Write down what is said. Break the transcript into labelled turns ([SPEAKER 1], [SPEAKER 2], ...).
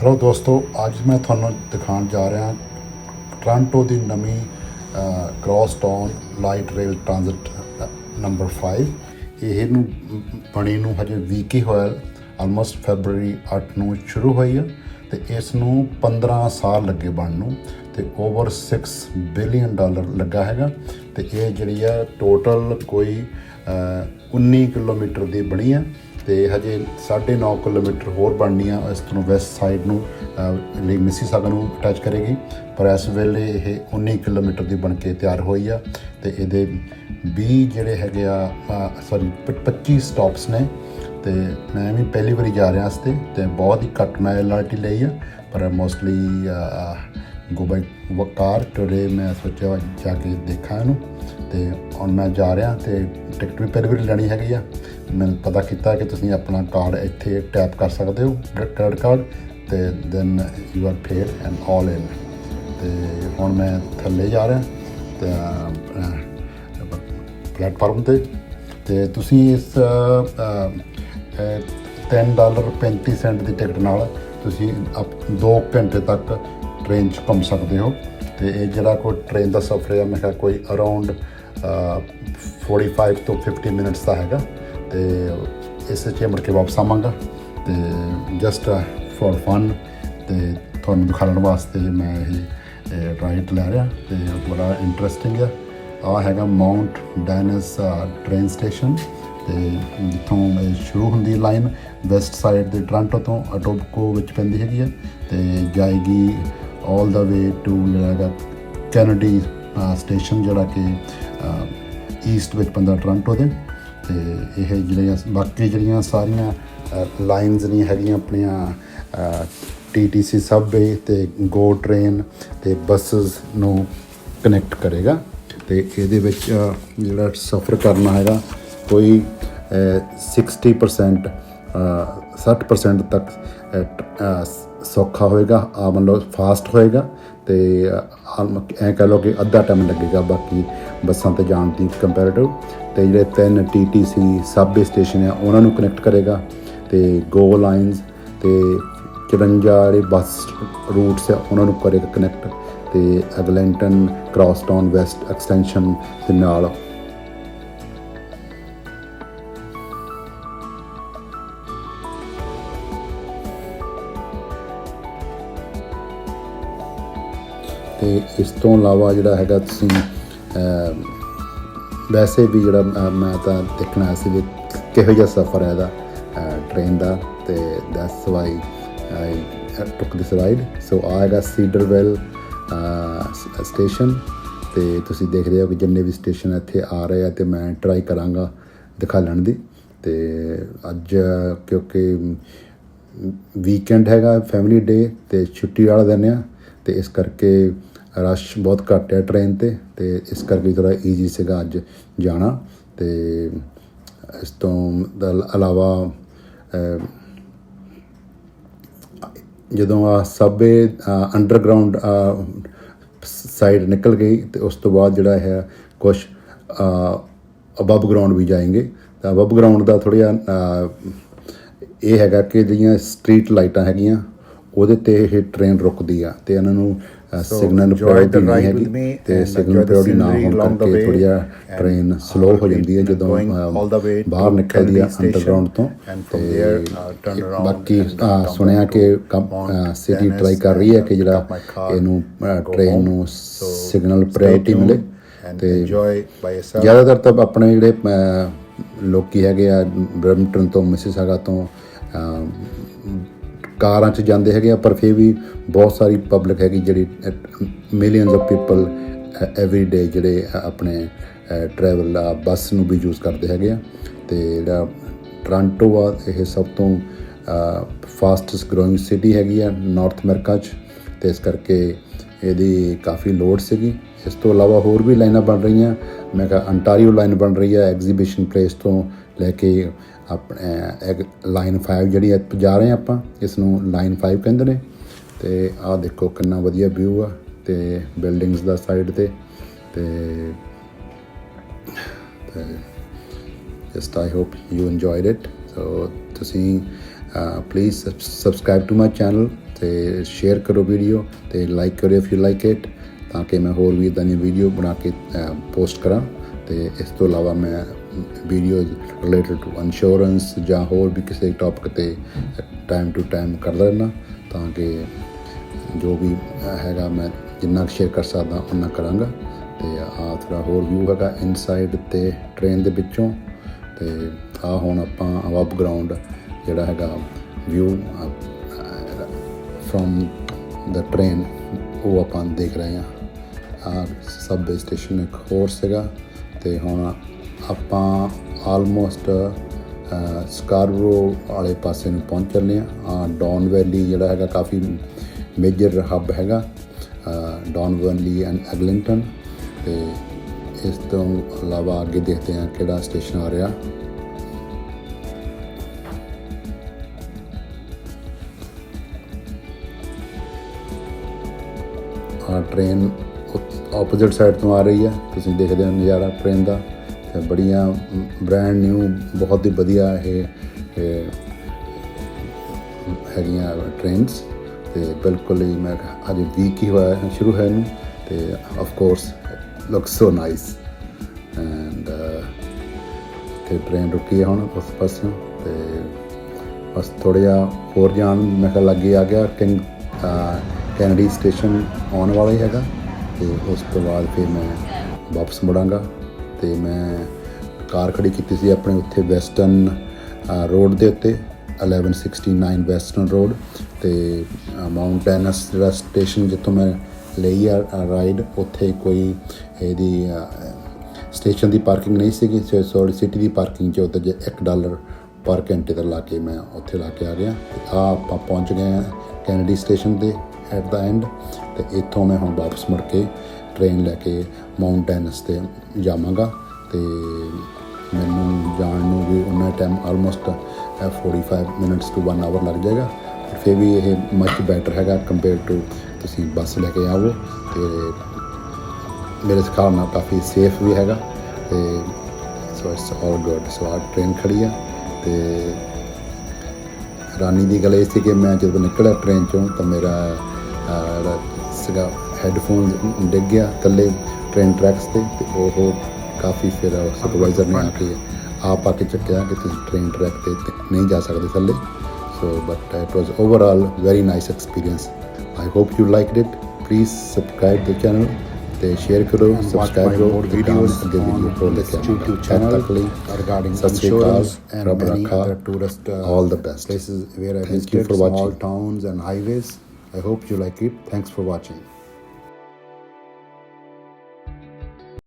[SPEAKER 1] Hello ਦੋਸਤੋ ਅੱਜ ਮੈਂ ਤੁਹਾਨੂੰ ਦਿਖਾਉਣ ਜਾ ਰਿਹਾ ਟ੍ਰਾਂਟੋ ਦੀ ਨਵੀਂ crosstown light rail transit number 5 ਇਹ ਨੂੰ ਬਣੀ ਨੂੰ ਹਜੇ ਵੀਕ ਹੀ ਹੋਇਆ ਆਲਮੋਸਟ ਫੈਬਰੂਅਰੀ 8 ਨੂੰ ਸ਼ੁਰੂ ਹੋਈ ਹੈ ਤੇ ਇਸ ਨੂੰ 15 ਸਾਲ ਲੱਗੇ ਬਣਨ ਨੂੰ ਤੇ ਓਵਰ 6 ਬਿਲੀਅਨ ਡਾਲਰ ਲੱਗਾ ਹੈਗਾ ਤੇ ਇਹ ਜਿਹੜੀ ਆ ਟੋਟਲ ਕੋਈ ਅਹ, 19 ਕਿਲੋਮੀਟਰ ਦੀ ਬਣੀ ਆ। ਤੇ ਹਜੇ 9.5 ਕਿਲੋਮੀਟਰ ਹੋਰ ਬਣਨੀ ਆ ਇਸ ਤੋਂ ਵੈਸਟ ਸਾਈਡ ਨੂੰ ਅਹ, ਲਈ ਮਿਸੀਸਾਗਾ ਨੂੰ ਟੱਚ ਕਰੇਗੀ। ਪਰ ਇਸ ਵੇਲੇ ਇਹ 19 ਕਿਲੋਮੀਟਰ ਦੀ ਬਣ ਕੇ ਤਿਆਰ ਹੋਈ ਆ ਤੇ ਇਹਦੇ 20 ਜਿਹੜੇ ਹੈਗੇ ਆ ਸੌਰੀ 25 ਸਟਾਪਸ ਨੇ। ਤੇ ਮੈਂ ਵੀ ਪਹਿਲੀ ਵਾਰੀ ਜਾ ਰਿਹਾ ਇਸ ਤੇ ਤੇ ਬਹੁਤ ਹੀ ਘੱਟ ਮੈਂ ਐਲਆਰਟੀ ਲਈ ਆ ਪਰ ਮੋਸਟਲੀ ਗੋ ਬਾਈ ਵਕਾਰ ਟੁਡੇ ਮੈਂ ਸੋਚਿਆ ਜਾ ਕੇ ਦੇਖਾਂ ਇਹਨੂੰ। ਤੇ ਹੁਣ ਮੈਂ ਜਾ ਰਿਹਾ ਤੇ ਟਿਕਟ ਵੀ ਪਹਿਲੀ ਵਾਰੀ ਲੈਣੀ ਹੈਗੀ ਆ। ਮੈਂ ਪਤਾ ਕੀਤਾ ਕਿ ਤੁਸੀਂ ਆਪਣਾ ਕਾਰਡ ਇੱਥੇ ਟੈਪ ਕਰ ਸਕਦੇ ਹੋ ਕ੍ਰੈਡਿਟ ਕਾਰਡ ਤੇ then you are paid and all in ਤੇ ਹੁਣ ਮੈਂ ਥੱਲੇ ਜਾ ਰਿਹਾ, ਤੇ ਪਲੇਟਫਾਰਮ ਤੇ ਤੇ ਤੁਸੀਂ ਇਸ 10 ਡਾਲਰ 35 ਸੈਂਟ ਦੀ ਟਿਕਟ ਨਾਲ ਤੁਸੀਂ 2 ਘੰਟੇ ਤੱਕ ਟ੍ਰੇਨ 'ਚ ਘੁੰਮ ਸਕਦੇ ਹੋ। ਤੇ ਇਹ ਜਿਹੜਾ ਕੋਈ ਟ੍ਰੇਨ ਦਾ ਸਫ਼ਰ ਹੈ, ਮੈਂ ਕਿਹਾ ਕੋਈ ਅਰਾਊਂਡ 45 ਤੋਂ 50 ਮਿੰਟਸ ਦਾ ਹੈਗਾ। ਤੇ ਇਸ 'ਚ ਮੁੜ ਕੇ ਵਾਪਸ ਆਵਾਂਗਾ ਤੇ ਜਸਟ ਫॉर ਫਨ ਤੇ ਤੁਹਾਨੂੰ ਦਿਖਾਉਣ ਵਾਸਤੇ ਮੈਂ ਇਹ ਰਾਈਟ ਲੈ ਰਿਹਾ ਤੇ ਬੜਾ ਇੰਟਰਸਟਿੰਗ ਹੈ ਆ ਹੈਗਾ ਮਾਉਂਟ ਡੈਨਸ ਟ੍ਰੇਨ ਸਟੇਸ਼ਨ ਤੇ ਜਿੱਥੋਂ ਸ਼ੁਰੂ ਹੁੰਦੀ ਲਾਈਨ ਵੈਸਟ ਸਾਈਡ ਦੇ ਟ੍ਰਾਂਟੋ ਤੋਂ ਅਟੋਬਕੋ ਵਿੱਚ ਪੈਂਦੀ ਹੈਗੀ ਹੈ ਤੇ ਜਾਏਗੀ 올 ਦਾ ਵੇ ਟੂ ਜਿਹੜਾ ਹੈਗਾ ਕੈਨੇਡੀ ਸਟੇਸ਼ਨ ਜਿਹੜਾ ਕਿ ਈਸਟ ਵਿੱਚ ਪੈਂਦਾ ਟ੍ਰਾਂਟੋ ਦੇ। ਤੇ ਇਹ ਜਿਹੜੀਆਂ ਬਾਕੀ ਜਿਹੜੀਆਂ ਸਾਰੀਆਂ ਲਾਈਨਸ ਨਹੀਂ ਹੈਗੀਆਂ ਆਪਣੀਆਂ ਟੀਟੀਸੀ ਸਬਵੇ ਤੇ ਗੋ ਟ੍ਰੇਨ ਤੇ ਬੱਸਸ ਨੂੰ ਕਨੈਕਟ ਕਰੇਗਾ ਤੇ ਇਹਦੇ ਵਿੱਚ ਜਿਹੜਾ ਸਫ਼ਰ ਕਰਨਾ ਹੈਗਾ ਕੋਈ ਅ, 60% ਅ, 60% ਤੱਕ ਸੌਖਾ ਹੋਏਗਾ ਆ ਮਤਲਬ ਫਾਸਟ ਹੋਏਗਾ ਤੇ ਐ ਕਹ ਲਓ ਕਿ ਅੱਧਾ ਟਾਈਮ ਲੱਗੇਗਾ, ਬਾਕੀ ਬੱਸਾਂ ਤੇ ਜਾਣ ਦੀ ਕੰਪੈਰੀਟਿਵ ਤੇ ਜਿਹੜੇ ਤਿੰਨ ਟੀਟੀਸੀ ਸਬਵੇ ਸਟੇਸ਼ਨ ਆ, ਉਹਨਾਂ ਨੂੰ ਕਨੈਕਟ ਕਰੇਗਾ। ਤੇ ਗੋ ਲਾਈਨਸ ਤੇ 54 ਜਿਹੜੇ ਬੱਸ ਰੂਟਸ ਆ, ਉਹਨਾਂ ਨੂੰ ਕਰੇਗਾ ਕਨੈਕਟ ਤੇ ਐਗਲੈਂਟਨ ਕ੍ਰਾਸਟਾਊਨ ਵੈਸਟ ਐਕਸਟੈਂਸ਼ਨ ਦੇ ਨਾਲ। ਤੇ ਇਸ ਤੋਂ ਇਲਾਵਾ ਜਿਹੜਾ ਹੈਗਾ ਤੁਸੀਂ ਵੈਸੇ ਵੀ ਜਿਹੜਾ ਮੈਂ ਤਾਂ ਦੇਖਣਾ ਆਇਆ ਸੀ ਵੀ ਕਿਹੋ ਜਿਹਾ ਸਫ਼ਰ ਹੈ ਇਹਦਾ ਟ੍ਰੇਨ ਦਾ ਤੇ that's why I took this ride so ਆਏਗਾ ਸੀਡਰਵੈਲ ਸਟੇਸ਼ਨ ਤੇ ਤੁਸੀਂ ਦੇਖ ਰਹੇ ਹੋ ਕਿ ਜਿੰਨੇ ਵੀ ਸਟੇਸ਼ਨ ਇੱਥੇ ਆ ਰਹੇ ਆ ਤੇ ਮੈਂ ਟਰਾਈ ਕਰਾਂਗਾ ਦਿਖਾਉਣ ਦੀ। ਤੇ ਅੱਜ, ਕਿਉਂਕਿ ਵੀਕਐਂਡ ਹੈਗਾ ਫੈਮਿਲੀ ਡੇ ਤੇ ਛੁੱਟੀ ਵਾਲਾ ਦਿਨ ਆ। ਤੇ ਇਸ ਕਰਕੇ ਰਸ਼ ਬਹੁਤ ਘੱਟ ਹੈ ਟ੍ਰੇਨ ਤੇ ਤੇ ਇਸ ਕਰਕੇ ਥੋੜਾ ਈਜ਼ੀ ਸੀਗਾ ਅੱਜ ਜਾਣਾ। ਤੇ ਇਸ ਤੋਂ ਇਲਾਵਾ ਜਦੋਂ ਆ ਸਬਵੇ ਅੰਡਰਗਰਾਉਂਡ ਸਾਈਡ ਨਿਕਲ ਗਈ ਤੇ ਉਸ ਤੋਂ ਬਾਅਦ ਜਿਹੜਾ ਹੈ ਕੁਝ ਅਬਵ ਗਰਾਊਂਡ ਵੀ ਜਾਏਗੇ। ਤਾਂ ਅਬਵ ਗਰਾਊਂਡ ਦਾ ਥੋੜ੍ਹਾ ਜਿਹਾ ਇਹ ਹੈਗਾ ਕਿ ਜਿਹੜੀਆਂ ਸਟਰੀਟ ਲਾਈਟਾਂ ਹੈਗੀਆਂ। ਉਹਦੇ ਤੇ ਇਹ ਟ੍ਰੇਨ ਰੁਕਦੀ ਆ ਤੇ ਇਹਨਾਂ ਨੂੰ ਸਿਗਨਲ ਪ੍ਰਾਇੋਰਟੀ ਨਹੀਂ ਹੈਗੀ ਤੇ ਸਿਗਨਲ ਪ੍ਰਾਇੋਰਟੀ ਨਾ ਹੋਣ ਕਰਕੇ
[SPEAKER 2] way
[SPEAKER 1] ਥੋੜੀ ਜਿਹਾ
[SPEAKER 2] and
[SPEAKER 1] ਟ੍ਰੇਨ ਸਲੋ ਹੋ ਜਾਂਦੀ ਹੈ ਜਦੋਂ ਬਾਹਰ ਨਿਕਲਦੀ ਆ ਅੰਡਰਗਰਾਉਂਡ ਤੋਂ ਤੇ
[SPEAKER 2] uh,
[SPEAKER 1] ਬਾਕੀ ਸੁਣਿਆ ਕਿ ਸਿਟੀ ਟਰਾਈ ਕਰ ਰਹੀ ਹੈ ਕਿ ਜਿਹੜਾ ਇਹਨੂੰ ਟ੍ਰੇਨ. ਨੂੰ ਸਿਗਨਲ ਪ੍ਰਾਇੋਰਟੀ ਮਿਲੇ ਤੇ. ਜ਼ਿਆਦਾਤਰ ਤਾਂ ਆਪਣੇ ਜਿਹੜੇ ਲੋਕੀ ਹੈਗੇ ਆ ਬ੍ਰੈਂਪਟਨ ਤੋਂ ਮਿਸਿਸਾਗਾ ਤੋਂ ਕਾਰਾਂ 'ਚ ਜਾਂਦੇ ਹੈਗੇ ਆ, ਪਰ ਫਿਰ ਵੀ ਬਹੁਤ ਸਾਰੀ ਪਬਲਿਕ ਹੈਗੀ ਜਿਹੜੀ millions of people every day ਜਿਹੜੇ ਆਪਣੇ ਟਰੈਵਲ ਆ ਬੱਸ ਨੂੰ ਵੀ ਯੂਜ਼ ਕਰਦੇ ਹੈਗੇ ਆ। ਤੇ ਜਿਹੜਾ ਟ੍ਰਾਂਟੋ ਆ, ਇਹ ਸਭ ਤੋਂ ਫਾਸਟੈਸਟ ਗਰੋਇੰਗ ਸਿਟੀ ਹੈਗੀ ਆ ਨਾਰਥ ਅਮਰੀਕਾ 'ਚ। ਤੇ ਇਸ ਕਰਕੇ ਇਹਦੀ ਕਾਫੀ ਲੋਡ ਸੀਗੀ। ਇਸ ਤੋਂ ਇਲਾਵਾ ਹੋਰ ਵੀ ਲਾਈਨਾਂ ਬਣ ਰਹੀਆਂ। ਮੈਂ ਕਿਹਾ ਅੰਟਾਰੀਓ ਲਾਈਨ ਬਣ ਰਹੀ ਹੈ ਐਗਜ਼ੀਬਿਸ਼ਨ ਪਲੇਸ ਤੋਂ ਲੈ ਕੇ ਆਪਣੇ ਇੱਕ ਲਾਈਨ 5 ਜਿਹੜੀ ਹੈ, ਜਾ ਰਹੇ ਹਾਂ ਆਪਾਂ ਇਸ ਨੂੰ ਲਾਈਨ 5 ਕਹਿੰਦੇ ਨੇ ਤੇ ਆਹ ਦੇਖੋ ਕਿੰਨਾ ਵਧੀਆ ਵਿਊ ਆ, ਤੇ ਬਿਲਡਿੰਗਸ ਦਾ ਸਾਈਡ ਤੇ ਤੇ ਤੇ just I hope you enjoyed it. So, ਤੁਸੀਂ please subscribe to my channel ਤੇ ਸ਼ੇਅਰ ਕਰੋ ਵੀਡੀਓ ਤੇ ਲਾਈਕ ਕਰੋ ਇਫ ਯੂ ਲਾਈਕ ਇਟ ਤਾਂ ਕਿ ਮੈਂ ਹੋਰ ਵੀ ਇਦਾਂ ਦੀ ਵੀਡੀਓ ਬਣਾ ਕੇ uh, ਪੋਸਟ ਕਰਾਂ ਤੇ ਇਸ ਤੋਂ ਇਲਾਵਾ ਮੈਂ ਵੀਡੀਓਜ਼ ਰਿਲੇਟਡ ਟੂ ਇੰਸ਼ੋਰੈਂਸ ਜਾਂ ਹੋਰ ਵੀ ਕਿਸੇ ਟੌਪਿਕ ਤੇ ਟਾਈਮ ਟੂ ਟਾਈਮ ਕਰਦਾ ਰਹਿਣਾ ਤਾਂ ਕਿ ਜੋ ਵੀ ਹੈਗਾ ਮੈਂ ਜਿੰਨਾ ਸ਼ੇਅਰ ਕਰ ਸਕਦਾ ਉਹਨਾਂ ਕਰਾਂਗਾ। ਤੇ ਆ ਥੋੜਾ ਹੋਰ ਵਿਊ ਹੈਗਾ ਇਨਸਾਈਡ ਤੇ ਟ੍ਰੇਨ ਦੇ ਵਿੱਚੋਂ। ਤੇ ਆ ਹੁਣ ਆਪਾਂ ਅਬਵ ਗਰਾਊਂਡ ਜਿਹੜਾ ਹੈਗਾ ਵਿਊ ਫਰੋਮ ਦਾ ਟ੍ਰੇਨ ਉਹ ਆਪਾਂ ਦੇਖ ਰਹੇ ਹਾਂ। ਆ ਸਬਵੇ ਸਟੇਸ਼ਨ ਇੱਕ ਹੋਰ ਸੀਗਾ, ਤੇ ਹੁਣ ਆਪਾਂ ਆਲਮੋਸਟ ਸਕਾਰਬਰੋ ਵਾਲੇ ਪਾਸੇ ਨੂੰ ਪਹੁੰਚ ਚੱਲੇ ਆ ਆ ਡੌਨ ਵੈਲੀ ਜਿਹੜਾ ਹੈਗਾ ਕਾਫੀ ਮੇਜਰ ਹੱਬ ਹੈਗਾ ਡੌਨ ਵੈਲੀ ਐਂਡ ਐਗਲਿੰਗਟਨ ਤੇ ਇਸ ਤੋਂ ਇਲਾਵਾ ਅੱਗੇ ਦੇਖਦੇ ਹਾਂ ਕਿਹੜਾ ਸਟੇਸ਼ਨ ਆ ਰਿਹਾ। ਆ ਟ੍ਰੇਨ ਆਪੋਜ਼ਿਟ ਸਾਈਡ ਤੋਂ ਆ ਰਹੀ ਹੈ। ਤੁਸੀਂ ਦੇਖਦੇ ਹੋ ਨਜ਼ਾਰਾ ਟ੍ਰੇਨ ਦਾ। ਬੜੀਆਂ ਬ੍ਰਾਂਡ ਨਿਊ ਬਹੁਤ ਹੀ ਵਧੀਆ ਇਹ ਹੈਗੀਆਂ ਟ੍ਰੇਨਸ ਤੇ ਬਿਲਕੁਲ ਹੀ ਮੈਂ ਅੱਜ ਵੀਕ ਹੀ ਹੋਇਆ ਸ਼ੁਰੂ ਹੈ ਨੂੰ ਤੇ of course looks so nice and ਤੇ ਟ੍ਰੇਨ ਰੁਕੀ ਹੈ ਹੁਣ ਉਸ ਪਾਸਿਓਂ ਤੇ ਬਸ ਥੋੜ੍ਹਾ ਜਿਹਾ ਹੋਰ ਜਾਣ ਮੈਂ ਕਿਹਾ ਲੱਗੇ ਆ ਗਿਆ ਕਿੰਗ ਕੈਨੇਡੀ ਸਟੇਸ਼ਨ ਆਉਣ ਵਾਲਾ ਹੀ ਹੈਗਾ ਤੇ ਉਸ ਤੋਂ ਬਾਅਦ ਫਿਰ ਮੈਂ ਵਾਪਸ ਮੁੜਾਂਗਾ। ਤੇ ਮੈਂ ਕਾਰ ਖੜੀ ਕੀਤੀ ਸੀ ਆਪਣੇ ਉੱਥੇ ਵੈਸਟਰਨ ਰੋਡ ਦੇ ਉੱਤੇ 1169 ਵੈਸਟਰਨ ਰੋਡ ਤੇ ਮਾਊਂਟ ਐਨਸ ਜਿਹੜਾ ਸਟੇਸ਼ਨ ਜਿੱਥੋਂ ਮੈਂ ਲਈ ਆ ਰਾਈਡ ਉੱਥੇ ਕੋਈ ਇਹਦੀ ਸਟੇਸ਼ਨ ਦੀ ਪਾਰਕਿੰਗ ਨਹੀਂ ਸੀਗੀ ਸੌਰੀ ਸਿਟੀ ਦੀ ਪਾਰਕਿੰਗ 'ਚ ਉੱਤੇ 1 ਡਾਲਰ ਪਰ ਘੰਟੇ ਦਾ ਲਾ ਕੇ ਮੈਂ ਉੱਥੇ ਲਾ ਕੇ ਆ ਗਿਆ। ਆ ਆਪਾਂ ਪਹੁੰਚ ਗਏ ਆ ਕੈਨੇਡੀ ਸਟੇਸ਼ਨ ਤੇ ਐਟ ਦਾ ਐਂਡ ਤੇ ਇੱਥੋਂ ਮੈਂ ਹੁਣ ਵਾਪਸ ਮੁੜ ਕੇ ਟ੍ਰੇਨ ਲੈ ਕੇ ਮਾਊਂਟ ਐਨਸ ਤੇ ਜਾਵਾਂਗਾ ਤੇ ਮੈਨੂੰ ਜਾਣ ਨੂੰ ਵੀ ਉਹਨਾਂ time almost 45 minutes to 1 hour ਲੱਗ ਜਾਏਗਾ। ਫਿਰ ਵੀ ਇਹ ਮੱਚ ਬੈਟਰ ਹੈਗਾ ਕੰਪੇਅਰ ਟੂ ਤੁਸੀਂ ਬੱਸ ਲੈ ਕੇ ਆਵੋ ਤੇ ਮੇਰੇ ਖਿਆਲ ਨਾਲ ਕਾਫੀ ਸੇਫ ਵੀ ਹੈਗਾ ਤੇ so it's all good so ਆ ਟ੍ਰੇਨ ਖੜੀ ਆ ਤੇ ਰਾਨੀ ਦੀ ਗੱਲ ਇਹ ਸੀ ਕਿ ਮੈਂ ਜਦੋਂ ਨਿਕਲਿਆ ਟ੍ਰੇਨ ਚੋਂ ਤਾਂ ਮੇਰਾ ਜਿਹੜਾ ਸੀਗਾ ਹੈੱਡਫੋਨ ਡਿੱਗ ਗਿਆ ਥੱਲੇ ਟ੍ਰੇਨ ਟਰੈਕਸ ਤੇ ਤੇ ਉਹ ਕਾਫੀ ਫਿਰ ਸੁਪਰਵਾਈਜ਼ਰ ਨੇ ਆ ਕੇ ਆਪ ਆ ਕੇ ਚੱਕਿਆ ਕਿ ਤੁਸੀਂ ਟ੍ਰੇਨ ਟਰੈਕ ਤੇ ਤੇ ਨਹੀਂ ਜਾ ਸਕਦੇ ਥੱਲੇ so but it was overall very nice experience I hope you liked it please subscribe the channel ਤੇ ਸ਼ੇਅਰ ਕਰੋ
[SPEAKER 2] watch
[SPEAKER 1] ਸਬਸਕ੍ਰਾਈਬ
[SPEAKER 2] my
[SPEAKER 1] ਕਰੋ
[SPEAKER 2] more videos
[SPEAKER 1] ਅੱਗੇ ਵੀਡੀਓ
[SPEAKER 2] on
[SPEAKER 1] ਹੋਰ ਲੈ
[SPEAKER 2] this
[SPEAKER 1] ਕੇ ਆਵਾਂਗਾ
[SPEAKER 2] YouTube
[SPEAKER 1] ਤਦ
[SPEAKER 2] channel
[SPEAKER 1] ਤੱਕ ਲਈ
[SPEAKER 2] regarding
[SPEAKER 1] ਸਤਿ ਸ਼੍ਰੀ ਅਕਾਲ
[SPEAKER 2] insurance and
[SPEAKER 1] ਰੱਬ
[SPEAKER 2] many
[SPEAKER 1] ਰੱਖਾ
[SPEAKER 2] other tourist uh,
[SPEAKER 1] all the best.
[SPEAKER 2] places where I
[SPEAKER 1] Thank you
[SPEAKER 2] visited
[SPEAKER 1] for